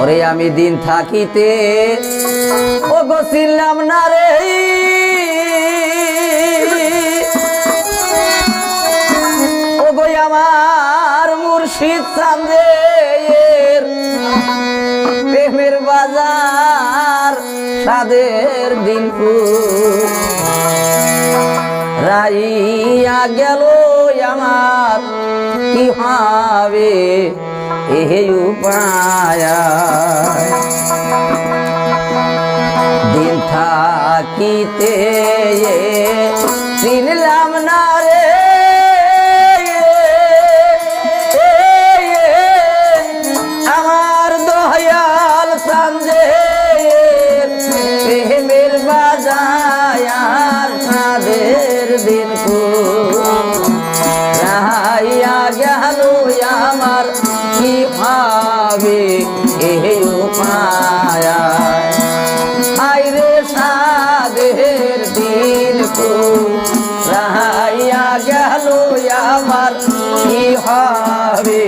ওরে আমি দিন থাকিতে ও গছিলাম না রে। ও গো আমার মুর্শিদ চান্দের প্রেমের বাজার, সাদের দিন রাইয়া গেল আমার হবে এই উপায় দিন থাকিতে চিনলাম না গেল আমার কি হবে?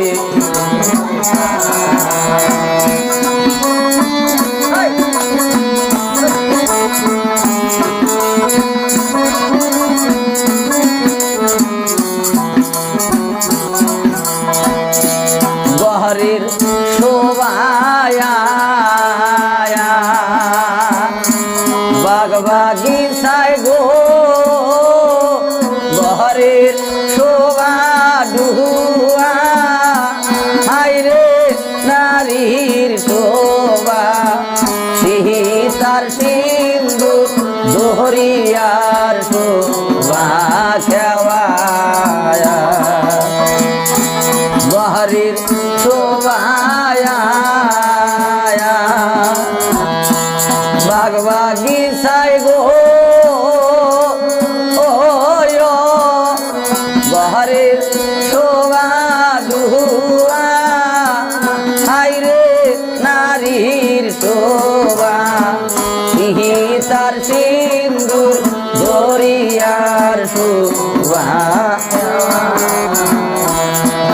তার সিন্দুর দরিয়ার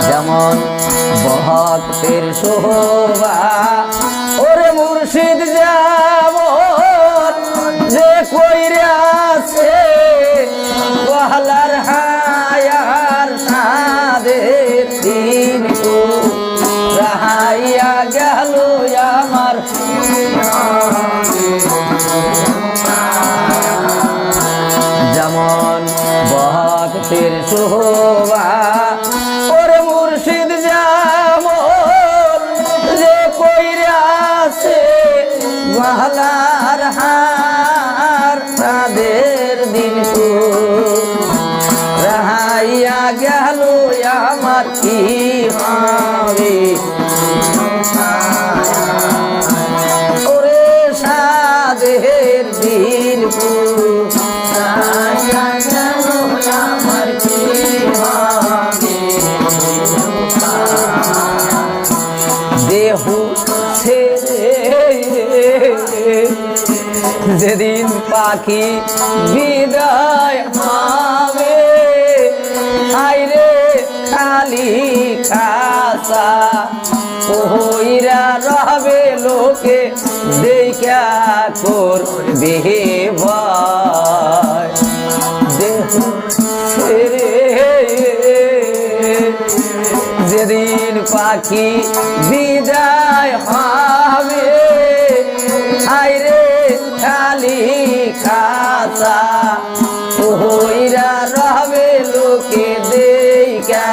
যেমন ভক্তের শোভা। যেদিন পাখি বিদায় হবে আইরে খালি খাসা ওইরা রবে লোকে দেখা করবে ভয় দেহ ছেড়ে যেদিন পাখি বিদায় হবে হাইরে খালি খাসা ওইরা রবে লোকে দেখা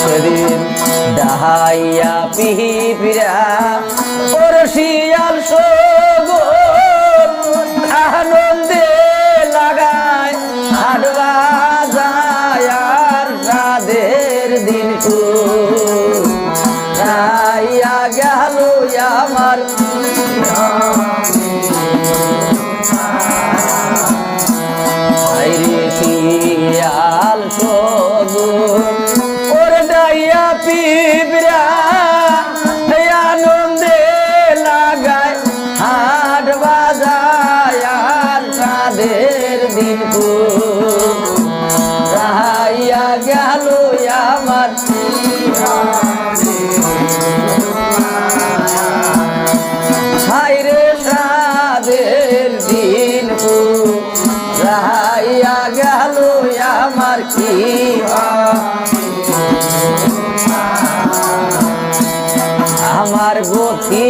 সেদিন ডাহাইয়া পিহিপিরা ওর আমার গতি